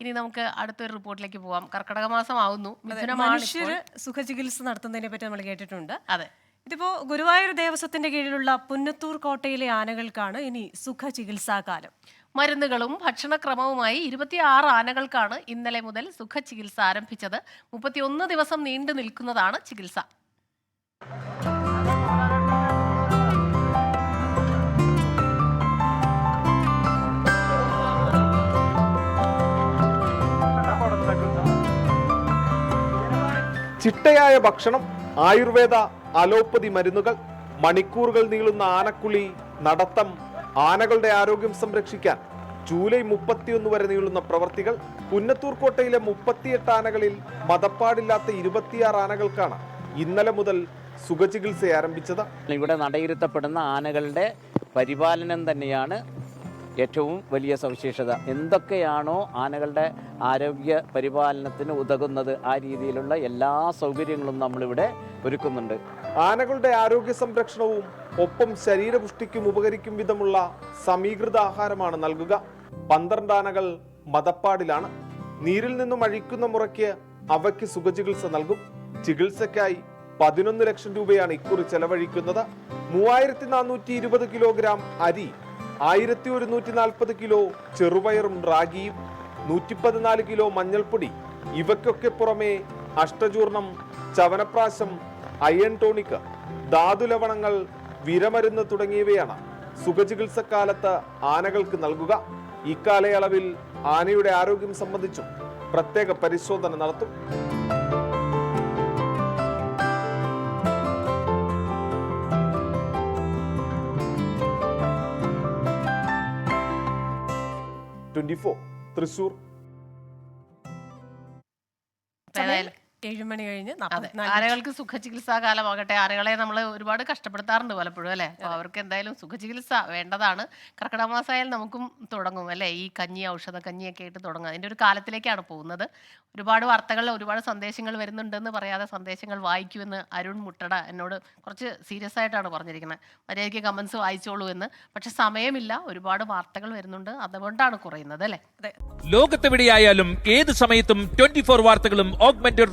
ഇനി നമുക്ക് അടുത്തൊരു റിപ്പോർട്ടിലേക്ക് പോവാം. കർക്കിടക മാസം ആവുന്നു മനുഷ്യര് സുഖചികിത്സ നടത്തുന്നതിനെ പറ്റി നമ്മൾ കേട്ടിട്ടുണ്ട്. അതെ. ഇതിപ്പോ ഗുരുവായൂർ ദേവസ്വത്തിന്റെ കീഴിലുള്ള പുന്നത്തൂർ കോട്ടയിലെ ആനകൾക്കാണ് ഇനി സുഖ ചികിത്സാകാലം മരുന്നുകളും ഭക്ഷണക്രമവുമായി ഇരുപത്തിയാറ് ആനകൾക്കാണ് ഇന്നലെ മുതൽ സുഖ ചികിത്സ ആരംഭിച്ചത്. മുപ്പത്തിയൊന്ന് ദിവസം നീണ്ടു നിൽക്കുന്നതാണ് ചികിത്സ. ചിട്ടയായ ഭക്ഷണം ആയുർവേദ അലോപ്പതി മരുന്നുകൾ മണിക്കൂറുകൾ നീളുന്ന ആനക്കുളി നടത്തം ആനകളുടെ ആരോഗ്യം സംരക്ഷിക്കാൻ ജൂലൈ മുപ്പത്തിയൊന്ന് വരെ നീളുന്ന പ്രവർത്തികൾ പുന്നത്തൂർ കോട്ടയിലെ മുപ്പത്തിയെട്ട് ആനകളിൽ മതപ്പാടില്ലാത്ത ഇരുപത്തിയാറ് ആനകൾക്കാണ് ഇന്നലെ മുതൽ സുഖചികിത്സ ആരംഭിച്ചത് ഇവിടെ നടയിരുത്തപ്പെടുന്ന ആനകളുടെ പരിപാലനം തന്നെയാണ് ഏറ്റവും വലിയ സവിശേഷത. എന്തൊക്കെയാണോ ആനകളുടെ ആരോഗ്യ പരിപാലനത്തിന് ഉതകുന്നത് ആ രീതിയിലുള്ള എല്ലാ സൗകര്യങ്ങളും നമ്മളിവിടെ ഒരുക്കുന്നുണ്ട്. ആനകളുടെ ആരോഗ്യ സംരക്ഷണവും ഒപ്പം ശരീരപുഷ്ടിക്കും ഉപകരിക്കും വിധമുള്ള സമീകൃത ആഹാരമാണ് നൽകുക. പന്ത്രണ്ട് ആനകൾ മതപ്പാടിലാണ്. നീരിൽ നിന്നും അഴിക്കുന്ന മുറയ്ക്ക് അവയ്ക്ക് സുഖചികിത്സ നൽകും. ചികിത്സയ്ക്കായി പതിനൊന്ന് ലക്ഷം രൂപയാണ് ഇക്കുറി ചെലവഴിക്കുന്നത്. മൂവായിരത്തി നാനൂറ്റി ഇരുപത് കിലോഗ്രാം അരി ആയിരത്തി ഒരുന്നൂറ്റി നാൽപ്പത് കിലോ ചെറുപയറും റാഗിയും നൂറ്റി പതിനാല് കിലോ മഞ്ഞൾപ്പൊടി. ഇവയ്ക്കൊക്കെ പുറമെ അഷ്ടചൂർണം ചവനപ്രാശം അയൺ ടോണിക് ധാതുലവണങ്ങൾ വിരമരുന്ന് തുടങ്ങിയവയാണ്. സുഖചികിത്സക്കാലത്ത് ആനകൾക്ക് നൽകുക. ഇക്കാലയളവിൽ ആനയുടെ ആരോഗ്യം സംബന്ധിച്ചും പ്രത്യേക പരിശോധന നടത്തും. ട്വന്റി ഫോർ തൃശൂർ ഏതായാലും ഏഴ് മണി കഴിഞ്ഞ് അതെ. സുഖ ആനകൾക്ക് സുഖചികിത്സാ കാലമാകട്ടെ ആനകളെ നമ്മൾ ഒരുപാട് കഷ്ടപ്പെടുത്താറുണ്ട് പലപ്പോഴും അല്ലേ? അപ്പോൾ അവർക്ക് എന്തായാലും സുഖചികിത്സ വേണ്ടതാണ്. കർക്കിടക മാസമായാലും നമുക്കും തുടങ്ങും അല്ലേ? ഈ കഞ്ഞി ഔഷധ കഞ്ഞിയൊക്കെ ആയിട്ട് തുടങ്ങും. അതിന്റെ ഒരു കാലത്തിലേക്കാണ് പോകുന്നത്. ഒരുപാട് വാർത്തകൾ ഒരുപാട് സന്ദേശങ്ങൾ വരുന്നുണ്ടെന്ന് പറയാതെ സന്ദേശങ്ങൾ വായിക്കുമെന്ന് അരുൺ മുട്ടട എന്നോട് കുറച്ച് സീരിയസ് ആയിട്ടാണ് പറഞ്ഞിരിക്കുന്നത്. മര്യാദയ്ക്ക് കമന്റ്സ് വായിച്ചോളൂ എന്ന്. പക്ഷെ സമയമില്ല ഒരുപാട് വാർത്തകൾ വരുന്നുണ്ട്. അതുകൊണ്ടാണ് കുറയുന്നത് അല്ലേ? ലോകത്തെവിടെയായാലും ഏത് സമയത്തും ട്വന്റി ഫോർ വാർത്തകളും ഓഗ്മെന്റഡ്